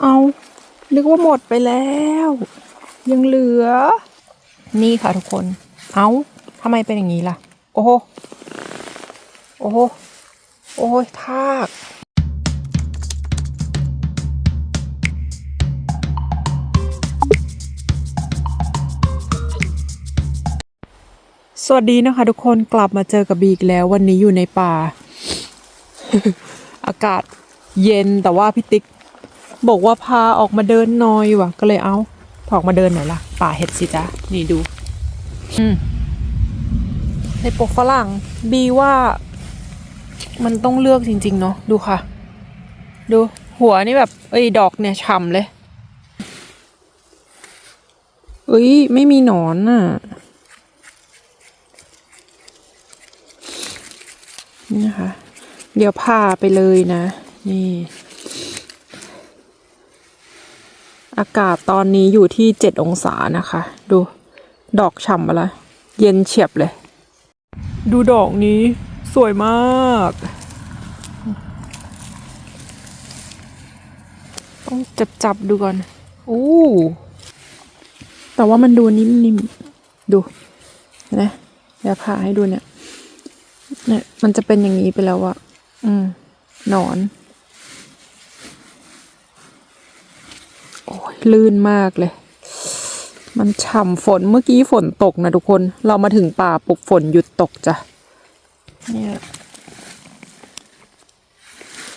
เอานึกว่าหมดไปแล้ว ยังเหลือ นี่ค่ะทุกคน เอาทำไมเป็นอย่างนี้ล่ะ โอ้โห โอ้โห โอ้ยทากสวัสดีนะคะทุกคนกลับมาเจอกับบีอีกแล้ว วันนี้อยู่ในป่า อากาศเย็นแต่ว่าพี่ติ๊ก บอกว่าพาออกมาเดินหน่อยว่ะ ก็เลยเอาพาออกมาเดินหน่อยล่ะ ป่าเห็ดสิจ๊ะนี่ดู อืมในปกฝรั่งบีว่า มันต้องเลือกจริง ๆ เนาะดูค่ะ ดูหัวนี่แบบ เอ้ยดอกเนี่ยฉ่ำเลยเอ้ย ไม่มีหนอนน่ะ นี่นะคะ เดี๋ยวพาไปเลยนะ นี่ อากาศตอนนี้อยู่ที่เจ็ดองศานะคะ ดูดอกฉ่ำมาล้วเย็นเฉียบเลย ดูดอกนี้สวยมาก ต้องจับจับๆดูก่อนอู้แต่ว่ามันดูนิ่มๆ ดูนะเดี๋ยวพาให้ดูเนี่ย เนี่ย มันจะเป็นอย่างนี้ไปแล้วอะอืม หนอน โอ้ยลื่นมากเลย มันฉ่ำฝนเมื่อกี้ฝนตกนะทุกคน เรามาถึงป่าปุกฝนหยุดตกจ้ะเนี่ย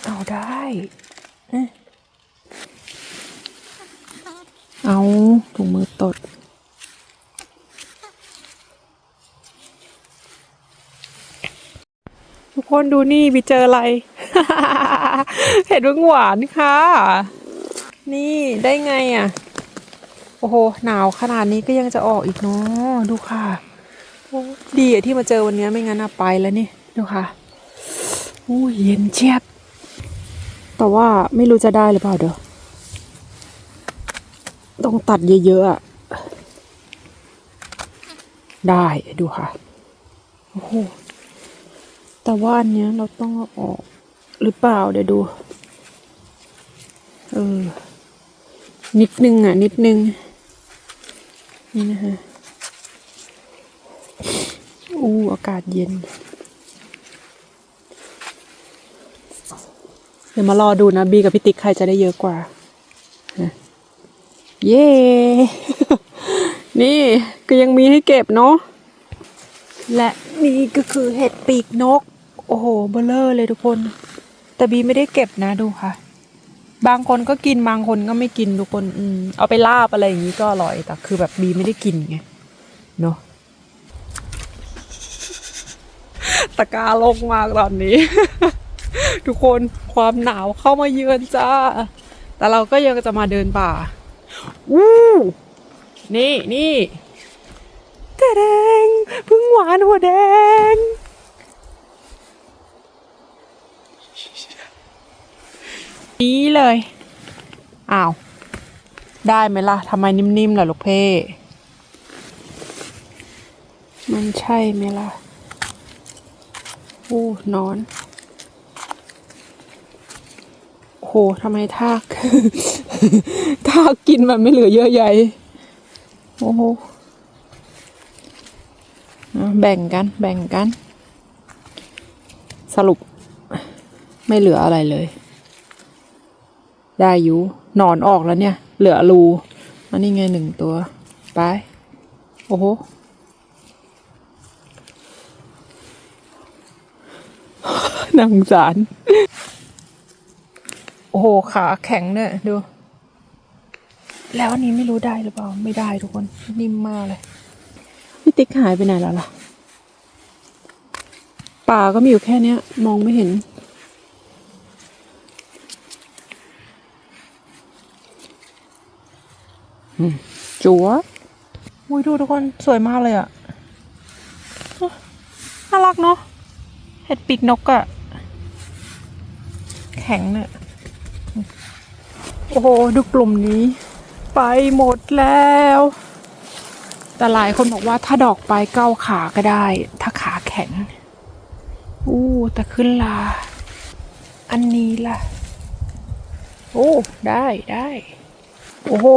เอาได้เอาถุงมือตดทุกคนดูนี่ไปเจออะไร เห็ดเพิ่งหวานค่ะ นี่ได้ไงอะ โอ้โห หนาวขนาดนี้ก็ยังจะออกอีกเนาะดูค่ะโอ้ดีอะที่มาเจอวันนี้ไม่งั้นอะไปแล้วนี่ ดูค่ะอู้เย็นเจี๊ยบ แต่ว่าไม่รู้จะได้หรือเปล่าเด้อต้องตัดเยอะๆอะได้ดูค่ะ โอ้โห แต่ว่าอันเนี้ยเราต้องเอาออกหรือเปล่าเดี๋ยวดู เออ นิดนึงอะ นิดนึง นี่นะฮะอู้อากาศเย็น เดี๋ยวมารอดูนะ บีกับพี่ติ๊กใครจะได้เยอะกว่าฮะเย้ นี่ก็ยังมีให้เก็บเนาะและนี่ก็คือเห็ดปีกนก โอ้โหเบลเลอร์เลยทุกคน แต่บีไม่ได้เก็บนะดูค่ะ บางคนก็กินบางคนก็ไม่กินทุกคนอืมเอาไปลาบอะไรอย่างนี้ก็อร่อยแต่คือแบบบีไม่ได้กินไงเนาะตะกาลงมากตอนนี้ ทุกคนความหนาวเข้ามาเยือนจ้า แต่เราก็ยังจะมาเดินป่าอู้นี่นี่แดงพึ่งหวานหัวแดง นี้เลย อ้าว ได้ไหมล่ะทำไมนิ่มๆล่ะลูกเพ่มันใช่ไหมล่ะโอ้นอนโอ้โหทำไมทาก ทากกินมันไม่เหลือเยอะใหญ่ โอ้โหแบ่งกัน แบ่งกัน สรุปไม่เหลืออะไรเลย ได้อยู่หนอนออกแล้วเนี่ย เหลือรูอันนี้ไงหนึ่งตัว ไป โอ้โหน่าสงสาร โอ้โห ขาแข็งเนี่ยดู แล้วอันนี้ไม่รู้ได้หรือเปล่า ไม่ได้ทุกคน นิ่มมากเลยพี่ติ๊กหายไปไหนแล้วล่ะ ป่าก็มีอยู่แค่เนี้ย มองไม่เห็น จัวอุ้ยดูทุกคนสวยมากเลยอะน่ารักเนาะเห็ดปีกนกอะแข็งเนี่ยโอ้โหดูกลุ่มนี้ ไปหมดแล้ว แต่หลายคนบอกว่าถ้าดอกไปเก้าขาก็ได้ ถ้าขาแข็งอู้แต่ขึ้นลา อันนี้ล่ะ โอ้ ได้ได้ โอ้โห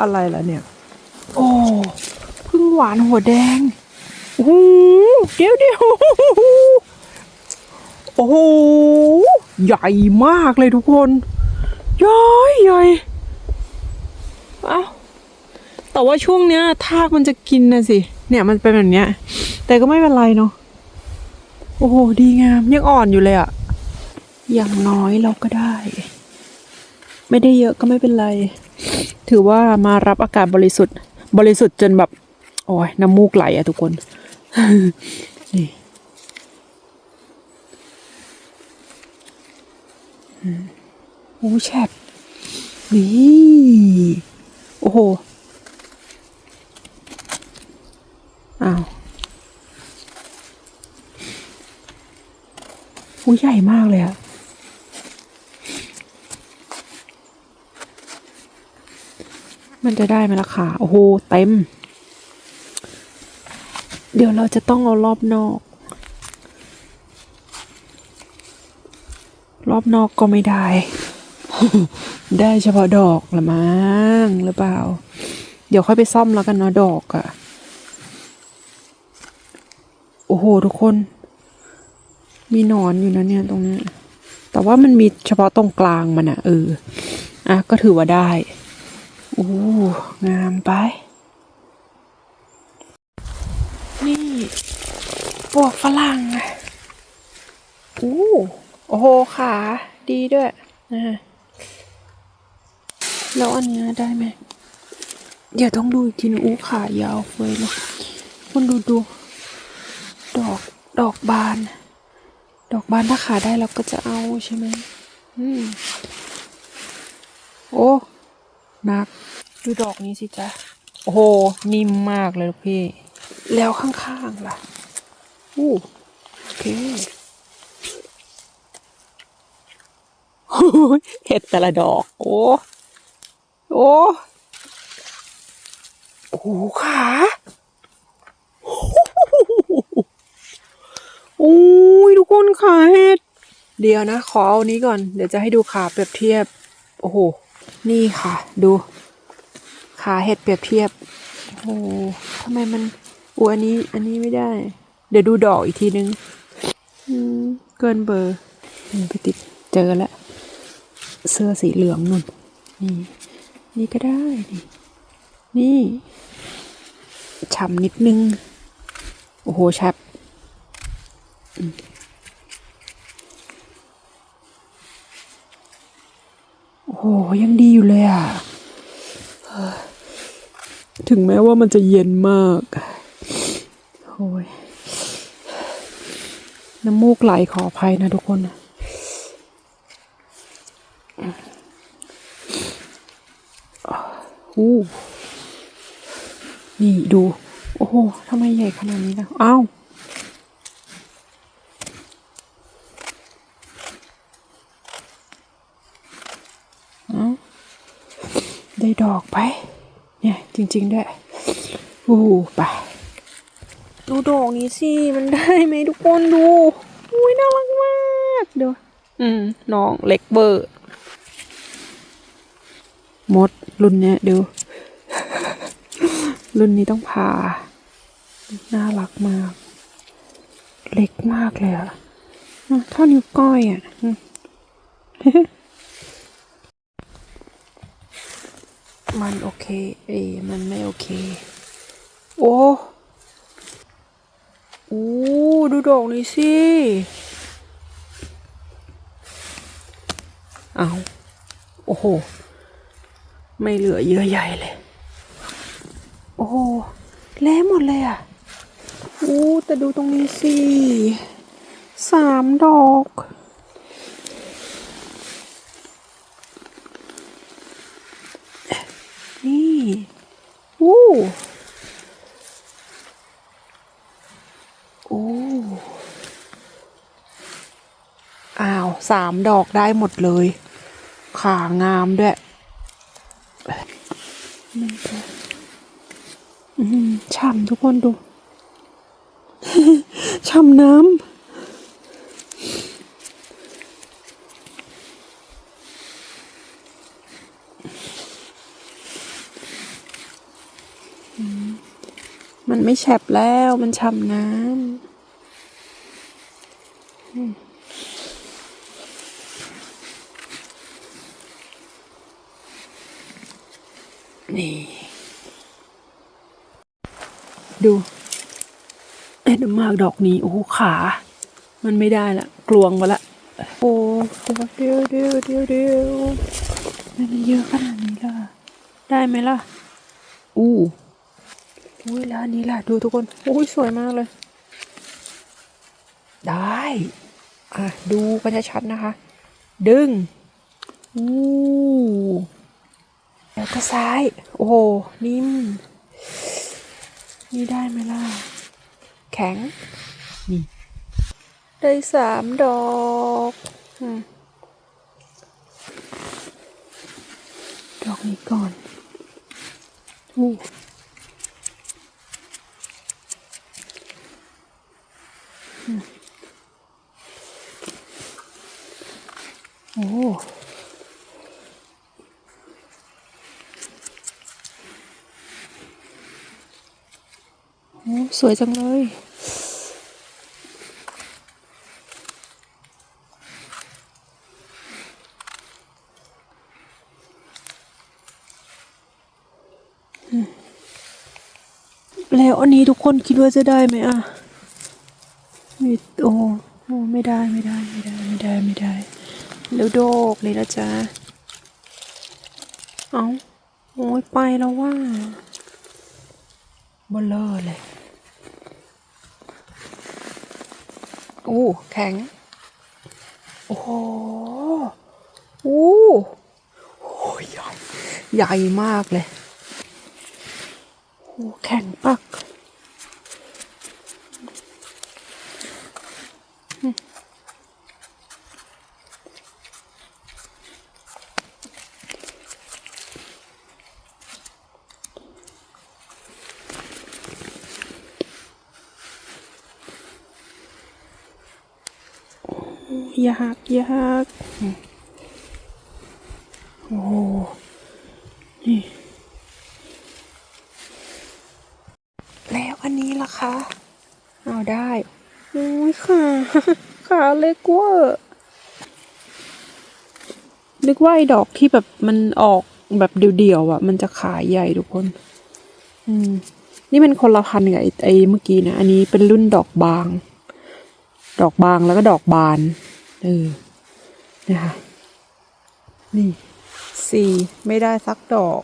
อะไรล่ะเนี่ย โอ้พึ่งหวานหัวแดงโอ้โหเดี๋ยวเดี๋ยวโอ้โห ใหญ่มากเลยทุกคนใหญ่ใหญ่เอ้าแต่ว่าช่วงเนี้ยทากมันจะกินนะสิ เนี่ยมันเป็นแบบเนี้ย แต่ก็ไม่เป็นไรเนาะ โอ้โห ดีงาม ยังอ่อนอยู่เลยอะอย่างน้อยเราก็ได้ ไม่ได้เยอะก็ไม่เป็นไร ถือว่ามารับอากาศบริสุทธิ์ บริสุทธิ์จนแบบ โอ้ยน้ำมูกไหลอะทุกคน นี่อืมโอ้แฉบนี่โอ้โห อ้าวอุ้ยใหญ่มากเลยอะ มันจะได้ไหมล่ะค่ะ โอ้โห เต็ม เดี๋ยวเราจะต้องเอารอบนอก รอบนอกก็ไม่ได้ ได้เฉพาะดอกละมั้งหรือเปล่า เดี๋ยวค่อยไปซ่อมแล้วกันเนาะดอกอะโอ้โห ทุกคน มีหนอนอยู่นะเนี่ยตรงนี้ แต่ว่ามันมีเฉพาะตรงกลางมันอะเออ อะก็ถือว่าได้ อู้ งามไป นี่ปวกฝรั่งอู้ โอ้โห ขา ดีด้วยนะแล้วอันเนี้ยได้ไหมเดี๋ยวต้องดูอีกทีนึงอู้ขายาวเฟยเลยคุณดูดู ดอก ดอกบาน ดอกบานถ้าขายได้เราก็จะเอาใช่ไหมอืม โอ้ นักดูดอกนี้สิจ๊ะ โอ้โห นิ่มมากเลยลูกพี่ แล้วข้างๆล่ะ อู้โอเคโอ้ยเห็ดแต่ละดอก โอ้ โอ้ โอ้โหขาโอ้ยทุกคนขาเห็ด เดี๋ยวนะ ขอเอานี้ก่อน เดี๋ยวจะให้ดูขาเปรียบเทียบ โอ้โห นี่ค่ะ ดูขาเห็ดเปรียบเทียบโอ้ทำไมมันอูอันนี้ อันนี้ไม่ได้ เดี๋ยวดูดอกอีกทีนึงอืมเกินเบอร์ไปติดเจอแล้ว เสื้อสีเหลืองนุ่น นี่ นี่ก็ได้ นี่นี่ฉ่ำนิดนึง โอ้โหแชบอืม โอ้โหยังดีอยู่เลยอะถึงแม้ว่ามันจะเย็นมากโอ้ยน้ำมูกไหลขออภัยนะทุกคนอู้นี่ดู โอ้โหทำไมใหญ่ขนาดนี้นะอ้าว อ้าว ได้ดอกไป เนี่ย จริง ๆ ด้วยอู้ไป ดูดอกนี้สิ มันได้ไหมทุกคนดู อุ้ยน่ารักมากเดี๋ยวอืม น้องเล็กเบอร์มดรุ่นเนี้ยดู รุ่นนี้ต้องพา น่ารักมาก เล็กมากเลยอะอะเท่านิ้วก้อยอะ มันโอเค เอมันไม่โอเค โอ้โอ้ดูดอกนี้สิเอาโอ้โห ไม่เหลือเยื่อใยเลย โอ้โหแล้หมดเลยอะอู้แต่ดูตรงนี้สิสามดอก สามดอกได้หมดเลย ขางามด้วยช่ำทุกคนดู ช่ำน้ำมันไม่แฉบแล้วมันช่ำน้ำ ดูเอ็ดมากดอกนี้ โอ้ขา มันไม่ได้ละ กลวงมาละ โอ้เดี๋ยวเดี๋ยวเดี๋ยวเดี๋ยวมันเยอะขนาดนี้ล่ะ ได้ไหมล่ะ อู้อุ้ยล้วอันนี้ล่ะ ดูทุกคนอุ้ยสวยมากเลย ได้ อะ ดูกันชัดๆนะคะ ดึง อู้แล้วก็ซ้าย โอ้นิ่ม นี่ได้ไหมล่ะ แข็ง นี่ ได้สามดอกอมดอกนี้ก่อนอู้อืมโอ้ สวยจังเลยแล้วอันนี้ทุกคนคิดว่าจะได้ไหมอะมีโอ้โอ้ไม่ได้ไม่ได้ไม่ได้ไม่ได้ไม่ได้แล้วโดกเลยนะจ๊ะ เอาโอ้ยไปแล้วว่าบลเลอร์เลย อ้แข็ง โอ้โหโอ้โหใหญ่ ใหญ่มากเลย โอ้แข็งปัก อยากอยากโอ้โหนี่แล้วอันนี้ล่ะคะ เอาได้โอ้ยขาขาเล็กเวอร์นึกว่าไอ้ดอกที่แบบมันออกแบบเดี่ยวๆอะ มันจะขาใหญ่ทุกคน อืม นี่เป็นคนละพันธุ์กับไอ้เมื่อกี้นะ อันนี้เป็นรุ่นดอกบาง ดอกบางแล้วก็ดอกบาน เออนะคะนี่สี่ไม่ได้สักดอก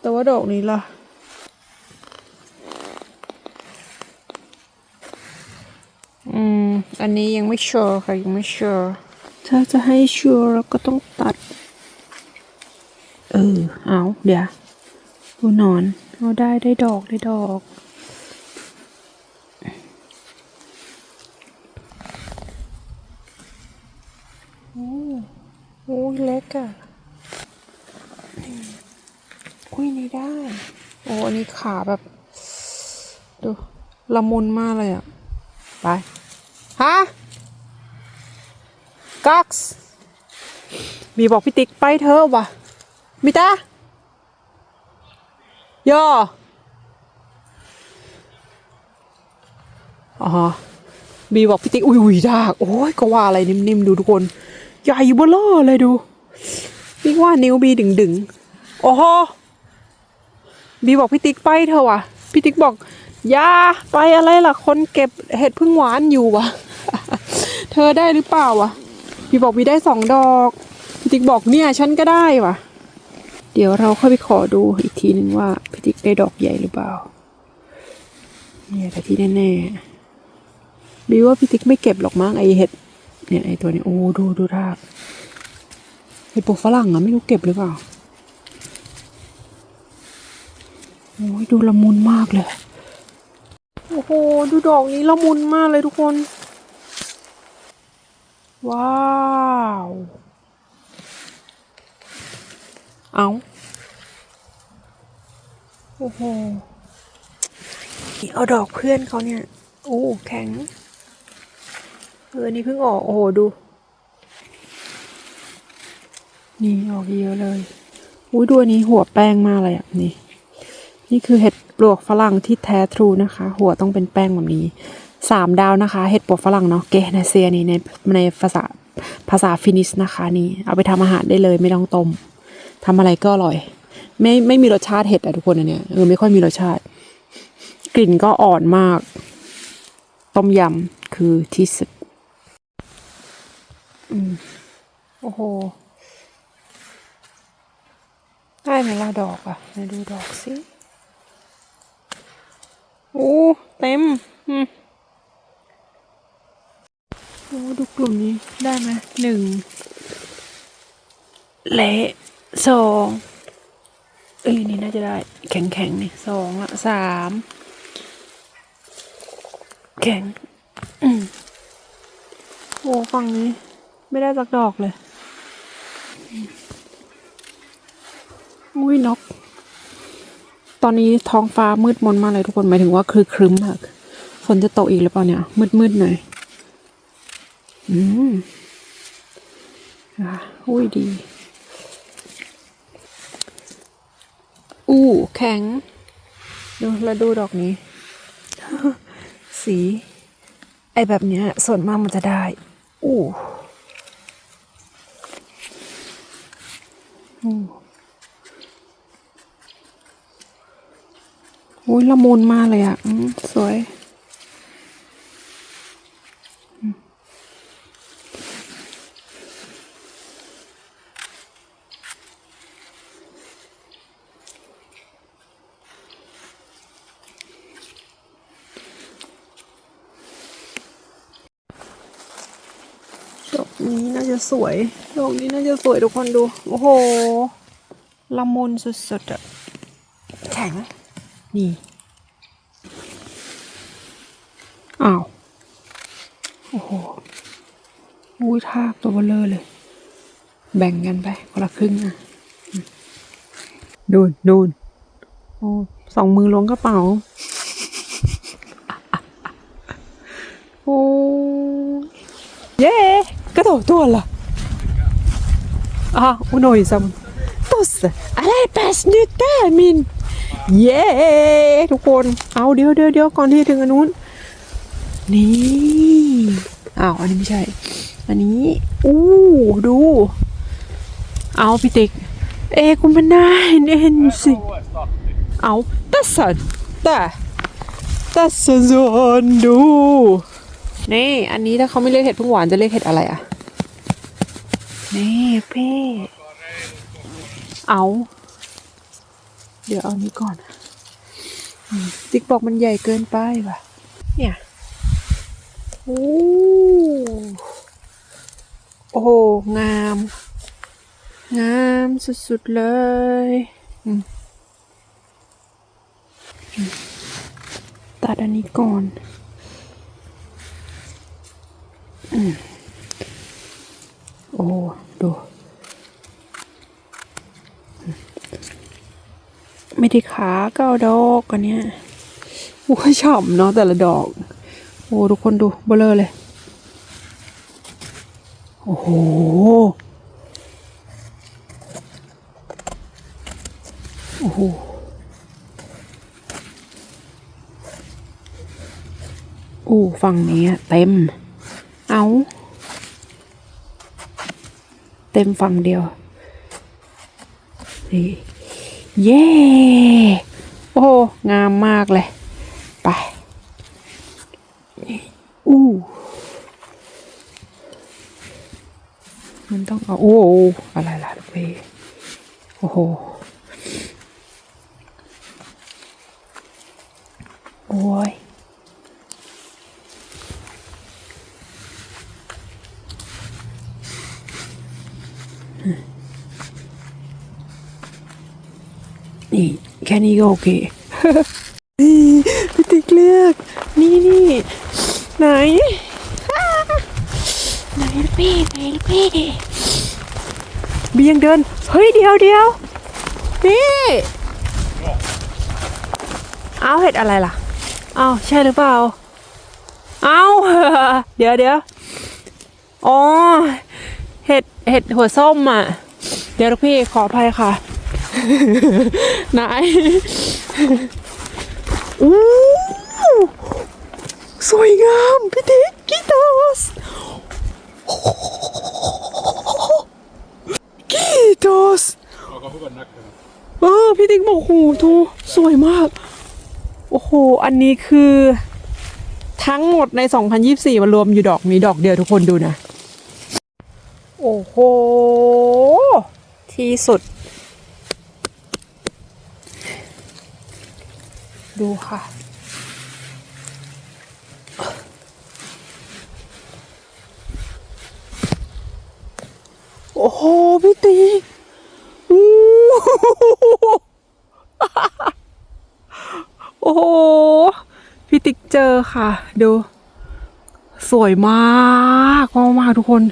แต่ว่าดอกนี้ล่ะ อืม อันนี้ยังไม่ชัวร์ค่ะยังไม่ชัวร์ถ้าจะให้ชัวร์เราก็ต้องตัด เออ เอา เดี๋ยวดูนอน เอาได้ได้ดอกได้ดอก โอ้โอ้ยเล็กอะนี่อุ้ยนี่ได้ โอ้อันนี้ขาแบบ ดูละมุนมากเลยอะไป ฮะกักส์มีบอกพี่ติ๊กไปเถอะวะมิตาย่ออ๋อบีบอกพี่ติ๊กอุ้ยอุ้ยดาก โอ้ยก็ว่าอะไรนิ่มๆ ดูทุกคน ใหญ่เบ้อเลอเลยดูพี่ว่านิ้วบีดึงดึงๆโอ้โหบีบอกพี่ติ๊กไปเถอะวะพี่ติ๊กบอกอย่าไปอะไรล่ะ คนเก็บเห็ดพึ่งหวานอยู่วะเธอได้หรือเปล่าวะพี่บอกบีได้สองดอกพี่ติ๊กบอกเนี่ยฉันก็ได้วะเดี๋ยวเราค่อยไปขอดูอีกทีนึงว่าพี่ติ๊กได้ดอกใหญ่หรือเปล่าเนี่ยแต่ที่แน่ๆบีว่าพี่ติ๊กไม่เก็บหรอกมั้งไอเห็ด เนี่ยไอตัวนี้โอ้ดูดูราเห็ดปวกฝรั่งอะไม่รู้เก็บหรือเปล่าโอ้ยดูละมุนมากเลยโอ้โหดูดอกนี้ละมุนมากเลยทุกคน ว้าวเอาโอ้โหเอาดอกเพื่อนเขาเนี่ย โอ้ แข็ง เออนี่เพิ่งออก โอ้โห ดู นี่ออกเยอะเลย อุ้ยดูอันนี้หัวแป้งมากเลยอะ นี่ นี่คือเห็ดปลวกฝรั่งที่แท้ทรูนะคะ หัวต้องเป็นแป้งแบบนี้สามดาวนะคะ เห็ดปลวกฝรั่งเนาะ เกเนเซียนี่ในในภาษาภาษาฟินิชนะคะนี่ เอาไปทำอาหารได้เลยไม่ต้องต้มทำอะไรก็อร่อย ไม่ไม่มีรสชาติเห็ดอะทุกคนอันเนี้ยเออไม่ค่อยมีรสชาติ กลิ่นก็อ่อนมาก ต้มยำคือที่สุด อืม โอ้โห ได้ไหมล่ะดอกอะไหนดูดอกสิโอ้เต็ม อืมโอ้ดูกลุ่มนี้ได้ไหมหนึ่งเละสองเอ้ยนี่น่าจะได้แข็งแข็งนี่สองละสามแข็งอืมโอ้ฝั่งนี้ ไม่ได้สักดอกเลย อุ้ยนก ตอนนี้ท้องฟ้ามืดมนมากเลยทุกคนหมายถึงว่าคือครึ้มมากฝนจะตกอีกหรือเปล่าเนี่ย มืดมืดหน่อย อืมอะอุ้ยดี อู้แข็ง ดูแล้วดูดอกนี้ สี ไอแบบเนี้ยส่วนมากมันจะได้ อู้ อุ้ยละมุนมากเลยอะอสวย ดอกนี้น่าจะสวย ดอกนี้น่าจะสวยทุกคนดู โอ้โห ละมุนสุดๆอะแข็ง นี่ อ้าว โอ้โหอุ้ยทากตัวเบลเลอร์เลย แบ่งกันไปคนละครึ่งอะอืมดูนดูนโอ้สองมือล้วงกระเป๋า โอ้เย้กระโดดตัวละอะอุโนยซัมตุสอะไรแปสนิตามิน เย้ทุกคนเอาเดี๋ยวเดี๋ยวเดี๋ยวก่อนที่จะถึงอันนู้น นี่อ้าวอันนี้ไม่ใช่ อันนี้ อู้ดู เอาพี่ติ๊กเอคุณพนนายเน่นสิเอาตัสันแต่ตัดสันซนดู นี่อันนี้ถ้าเขาไม่เรียกเห็ดพึ่งหวานจะเรียกเห็ดอะไรอะ นี่เพ่เอา เดี๋ยวเอานี้ก่อนอืมติ๊กบอกมันใหญ่เกินไปว่ะ เนี่ยโอ้โอ้โหงาม งามสุดๆเลยอืมอืมตัดอันนี้ก่อนอืมโอ้ดู ไม่ได้ขาเก้าดอกอันเนี้ยโอ้ยฉ่ำเนาะแต่ละดอก โอ้ทุกคนดูเบลอเลย โอ้โหโอ้โหโอ้ฝั่งนี้เต็ม เอา เต็มฝั่งเดียวนี่ เย้โอ้โงามมากเลย ไป อู้มันต้องเอาโอ้อะไรล่ะลูกพี่โอ้โหโอ้ย นี่ แค่นี้ก็โอเคนี่พี่ติ๊กเลือก นี่นี่ไหนอ้าไหนลูกพี่ไหนลูกพี่เบียงเดิน เฮ้ยเดียวเดียวนี่เอาเห็ดอะไรล่ะเอาใช่หรือเปล่าเอาเดี๋ยวเดี๋ยวอ๋อเห็ดเห็ดหัวส้มอะ เดี๋ยวลูกพี่ขออภัยค่ะ นายอู้สวยงามพี่ติ๊กกีตาสกีตาสเออพี่ติ๊กบอกโหดูสวยมาก โอ้โห อันนี้คือทั้งหมดใน 2024มารวมอยู่ดอกนี้ดอกเดียวทุกคนดูนะ โอ้โห ที่สุด ดูค่ะ โอ้โหพี่ติ๊กอู้โอ้โหพี่ติ๊กเจอค่ะ ดู สวยมากมากมากทุกคน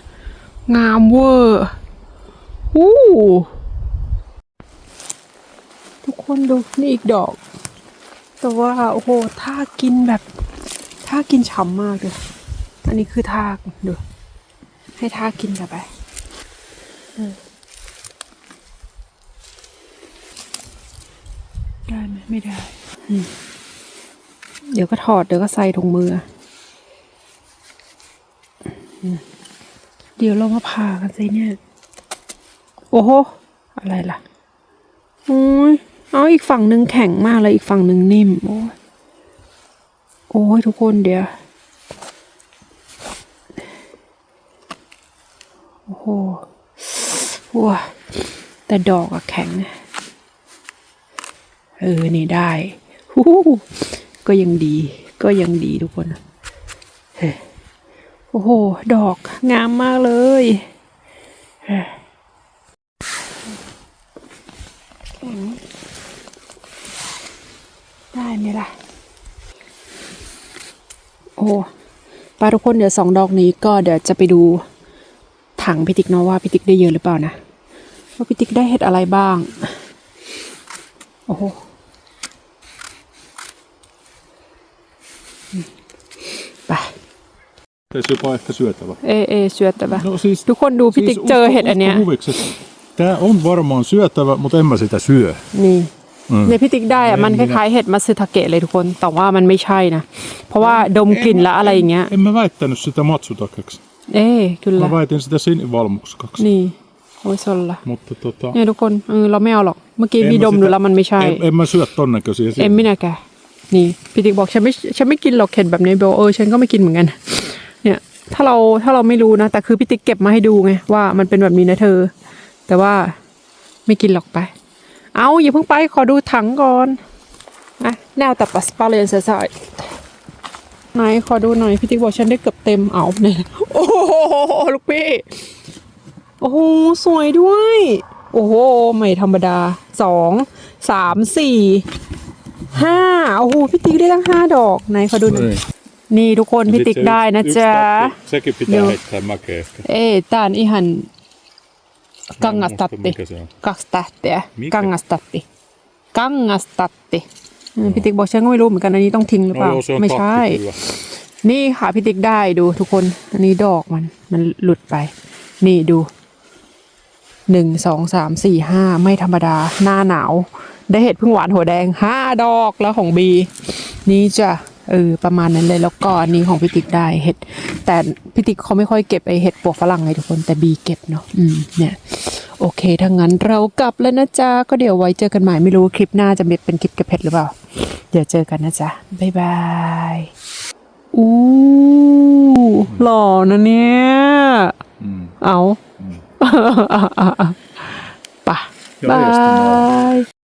งามเวอร์อู้ทุกคนดูนี่อีกดอก แต่ว่าโอ้โหท่ากินแบบท่ากินฉ่ำมากเลยอันนี้คือท่าดูให้ท่ากินกันไปได้ไหมไม่ได้ เดี๋ยวก็ถอดเดี๋ยวก็ใส่ถุงมืออมเดี๋ยวเรามาผ่ากันสิเนี่ย โอ้โห อะไรล่ะ โอ้ย เอาอีกฝั่งหนึ่งแข็งมากเลยอีกฝั่งหนึ่งนิ่ม โอ้ยโอ้ยทุกคนเดี๋ยว โอ้โหว้าแต่ดอกอะแข็ง เออ นี่ได้ฮู้ก็ยังดี ก็ยังดีทุกคนโอ้โห ดอกงามมากเลยเฮ้ยแข็ง ได้ไหมล่ะ โอ้ป้าทุกคนเดี๋ยวสองดอกนี้ก็เดี๋ยวจะไปดูถังพิติกเนาะว่าพิติกได้เยอะหรือเปล่านะว่าพิติกได้เห็ดอะไรบ้าง โอ้โหไป Tässä jopa ehkä syötävä. เอเอเ syöttävä No siis, ทุกคนดูพี่ติ๊กเจอเห็ดอันเนี้ย usko huviksi, että Tää on varmaan syötävä, mutta en mä sitä syö. นี่อืม ในพี่ติ๊กได้อะมันคล้ายๆเห็ดมัตสึทาเกะเลยทุกคน แต่ว่ามันไม่ใช่นะ เพราะว่าดมกลิ่นแล้วอะไรอย่างเงี้ย En mä väittänyt sitä matsutakeksi. เอ๊คือละ Mä väitin sitä sinivalmuskaksi. นี่โอ้ยสนละ Mutta tota... เนี่ยทุกคนเออเราไม่เอาหรอก เมื่อกี้ en มี mä ดมดู sitä- แล้วมันไม่ใช่ En, en mä syö ton näköisiä เอ็มไม่นะแกนี่พี่ติ๊กบอกฉันไม่ฉันไม่กินหรอกเห็ดแบบนี้เบลเออฉันก็ไม่กินเหมือนกัน เนี่ย ถ้าเราถ้าเราไม่รู้นะ แต่คือพี่ติ๊กเก็บมาให้ดูไงว่ามันเป็นแบบนี้นะเธอ แต่ว่าไม่กินหรอกไป เอาอย่าเพิ่งไปขอดูถังก่อนอะแนวตัดปัสปาเลนเซยไหนขอดูหน่อยพี่ติ๊กบอกฉันได้เกือบเต็มเอาเนี่ยโอ้โหลูกพี่ โอ้โห สวยด้วย โอ้โห ไม่ธรรมดาสองสามสี่ห้าโอ้โหพี่ติ๊กได้ตั้งห้าดอกไหนขอดูหน่อย Niin. นี่ทุกคนพี่ติ๊กได้นะจ๊ะ Sekin pitää Joo. heittää mäkeä ehkä. เอ๊ะตานอีหัน Mä en Kangastatti. muista, mikä se on. kaksi tähteä Mikä? kangastatti kangastatti เออพี่ติ๊กบอกฉันก็ไม่รู้เหมือนกันอันนี้ต้องทิ้งหรือเป No ล่า joo, se on ไม่ใช่ takki kyllä. นี่ค่ะพี่ติ๊กได้ดูทุกคน อันนี้ดอกมันมันหลุดไป นี่ดูหนึ่งสองสามสี่ห้าไม่ธรรมดา หน้าหนาว ได้เห็ดพึ่งหวานหัวแดงห้าดอกแล้วของบี นี่จะ เออประมาณนั้นเลยแล้วก็อันนี้ของพี่ติ๊กได้เห็ด แต่พี่ติ๊กเขาไม่ค่อยเก็บไอเห็ดปวกฝรั่งไงทุกคนแต่บีเก็บเนาะอืมเนี่ยโอเคถ้างั้นเรากลับแล้วนะจ๊ะก็เดี๋ยวไว้เจอกันใหม่ไม่รู้คลิปหน้าจะเป็นคลิปเก็บเห็ดหรือเปล่า เดี๋ยวเจอกันนะจ๊ะบ๊ายบายอู้หล่อนะเนี่ย Mm. เอาปะ Ja บา resten av- ย